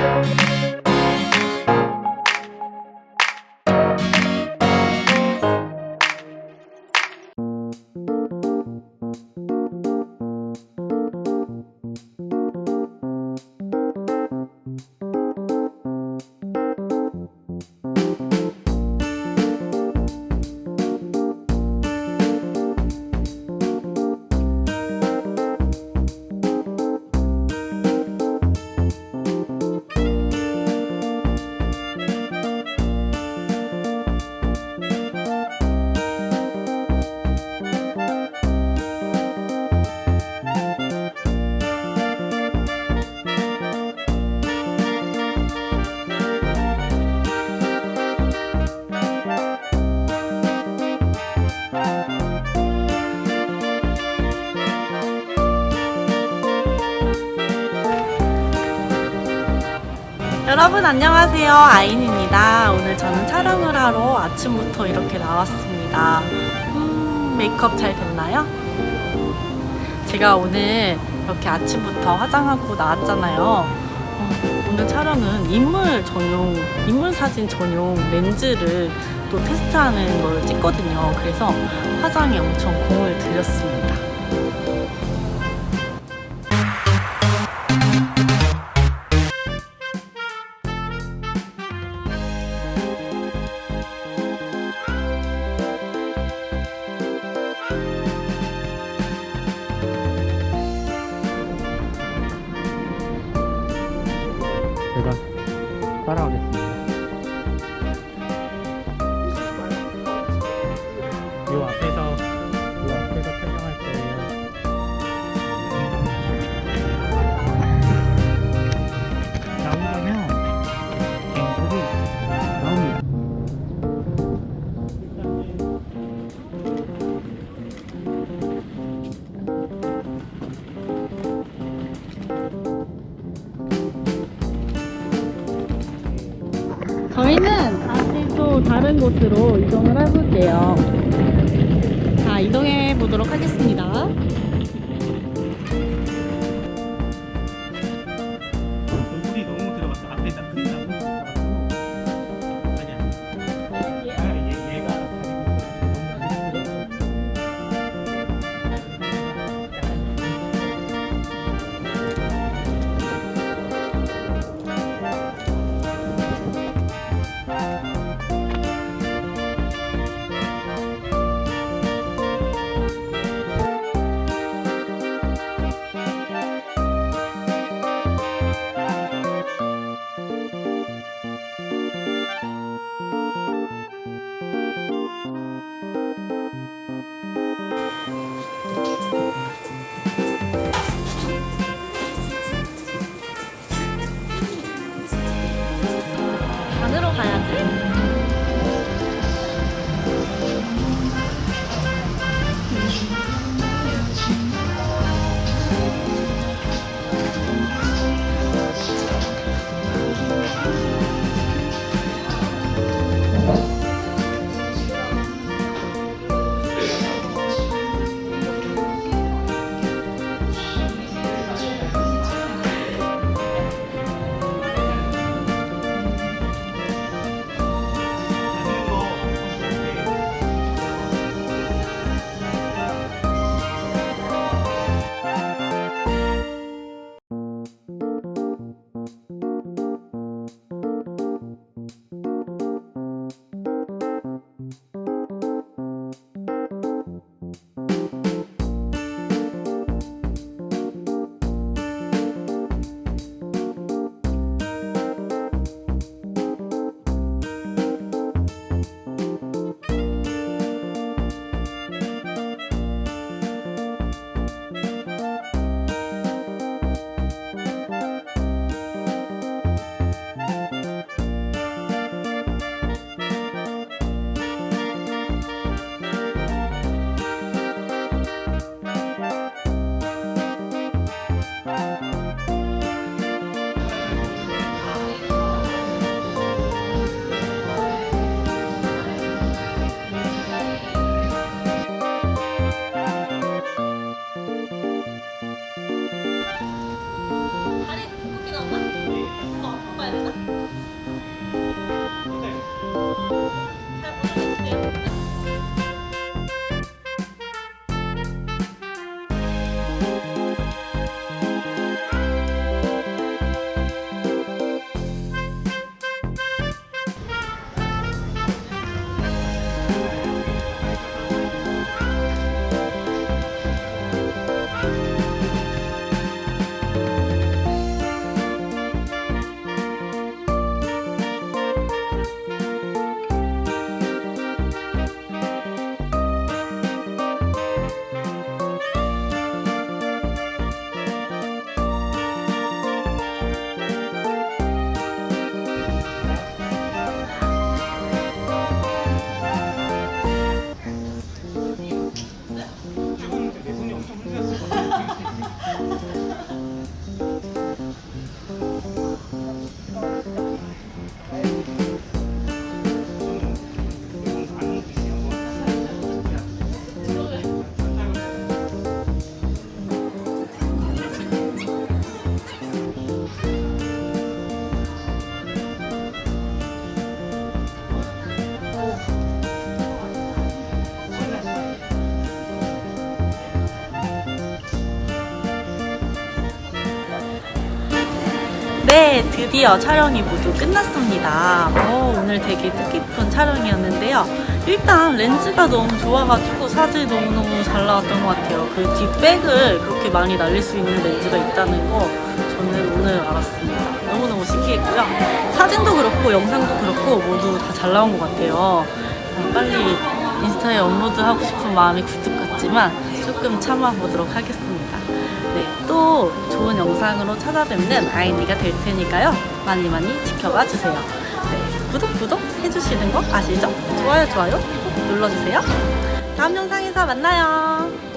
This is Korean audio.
Música 여러분 안녕하세요. 아인입니다. 오늘 저는 촬영을 하러 아침부터 이렇게 나왔습니다. 음, 메이크업 잘 됐나요? 제가 오늘 이렇게 아침부터 화장하고 나왔잖아요. 어, 오늘 촬영은 인물 전용 인물 사진 전용 렌즈를 또 테스트하는 걸 찍거든요. 그래서 화장에 엄청 공을 들였습니다 제가 따라가겠습니다. 저희는 다시 또 다른 곳으로 이동을 해볼게요. 자, 이동해 보도록 하겠습니다. Música 드디어 촬영이 모두 끝났습니다. 어, 오늘 되게 뜻깊은 촬영이었는데요. 일단 렌즈가 너무 좋아가지고 사진이 너무너무 잘 나왔던 것 같아요. 그 뒷백을 그렇게 많이 날릴 수 있는 렌즈가 있다는 거 저는 오늘 알았습니다. 너무너무 신기했고요. 사진도 그렇고 영상도 그렇고 모두 다 잘 나온 것 같아요. 어, 빨리 인스타에 업로드하고 싶은 마음이 굴뚝 같지만 조금 참아보도록 하겠습니다. 좋은 영상으로 찾아뵙는 아이니가 될 테니까요. 많이 많이 지켜봐 주세요. 네, 구독, 구독 해주시는 거 아시죠? 좋아요, 좋아요 꼭 눌러주세요. 다음 영상에서 만나요.